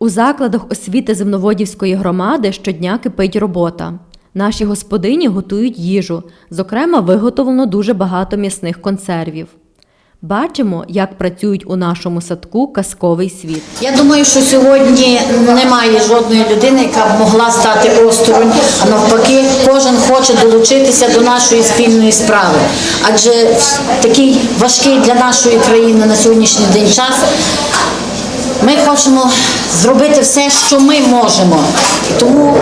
У закладах освіти земноводівської громади щодня кипить робота. Наші господині готують їжу, зокрема, виготовлено дуже багато м'ясних консервів. Бачимо, як працюють у нашому садку казковий світ. Я думаю, що сьогодні немає жодної людини, яка б могла стати осторонь, а навпаки, кожен хоче долучитися до нашої спільної справи. Адже такий важкий для нашої країни на сьогоднішній день час. Ми хочемо зробити все, що ми можемо. Тому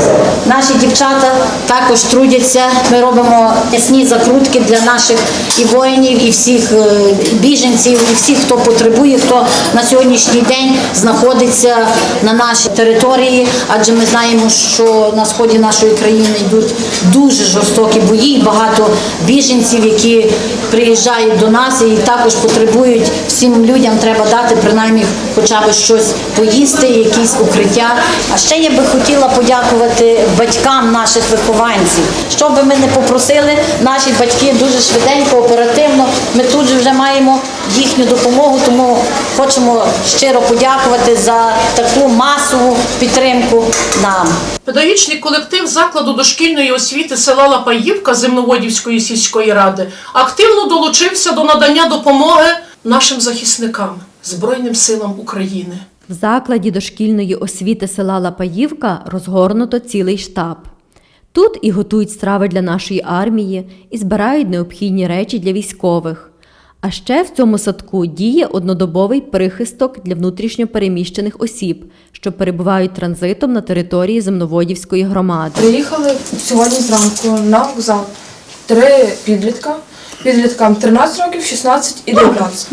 наші дівчата також трудяться. Ми робимо ясні закрутки для наших і воїнів, і всіх е, біженців, і всіх, хто потребує, хто на сьогоднішній день знаходиться на нашій території. Адже ми знаємо, що на сході нашої країни йдуть дуже жорстокі бої, і багато біженців, які приїжджають до нас і також потребують всім людям треба дати принаймні хоча б щось поїсти, якісь укриття. А ще я би хотіла подякувати батькам наших вихованців. Що би ми не попросили, наші батьки дуже швиденько, оперативно. Ми тут же вже маємо їхню допомогу, тому хочемо щиро подякувати за таку масову підтримку нам. Педагогічний колектив закладу дошкільної освіти села Лапаївка Земноводівської сільської ради активно долучився до надання допомоги нашим захисникам Збройним силам України. В закладі дошкільної освіти села Лапаївка розгорнуто цілий штаб. Тут і готують страви для нашої армії, і збирають необхідні речі для військових. А ще в цьому садку діє однодобовий прихисток для внутрішньопереміщених осіб, що перебувають транзитом на території земноводівської громади. Приїхали сьогодні зранку на вокзал. Три підлітка. Підліткам 13 років, 16 і 19.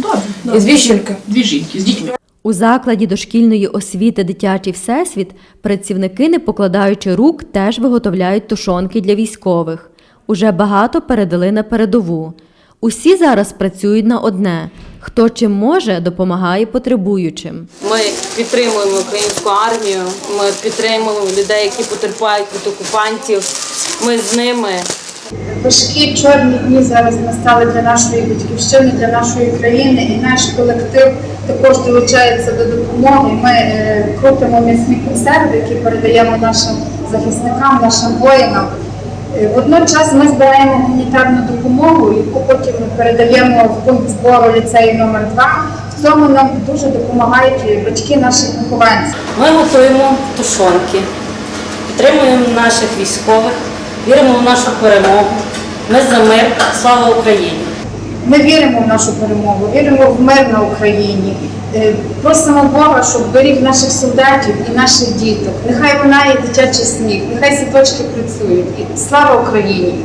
І дві жінки. Дві жінки з дітьми. У закладі дошкільної освіти Дитячий всесвіт працівники, не покладаючи рук, теж виготовляють тушонки для військових. Уже багато передали на передову. Усі зараз працюють на одне: хто чим може, допомагає потребуючим. Ми підтримуємо українську армію, ми підтримуємо людей, які потерпають від окупантів. Ми з ними. Важкі чорні дні зараз настали для нашої батьківщини, для нашої країни, і наш колектив також долучається до допомоги. Ми е, крутимо м'ясні консерви, які передаємо нашим захисникам, нашим воїнам. Е, Водночас ми збираємо гуманітарну допомогу, яку потім ми передаємо в пункт збору ліцею номер 2 В цьому нам дуже допомагають батьки наших вихованців. Ми готуємо тушонки, підтримуємо наших військових, віримо в нашу перемогу. Ми за мир. Слава Україні! Ми віримо в нашу перемогу, віримо в мир на Україні. Е, Просимо Бога, щоб беріг наших солдатів і наших діток. Нехай вона є дитячий сміх, нехай сіточки працюють. І слава Україні!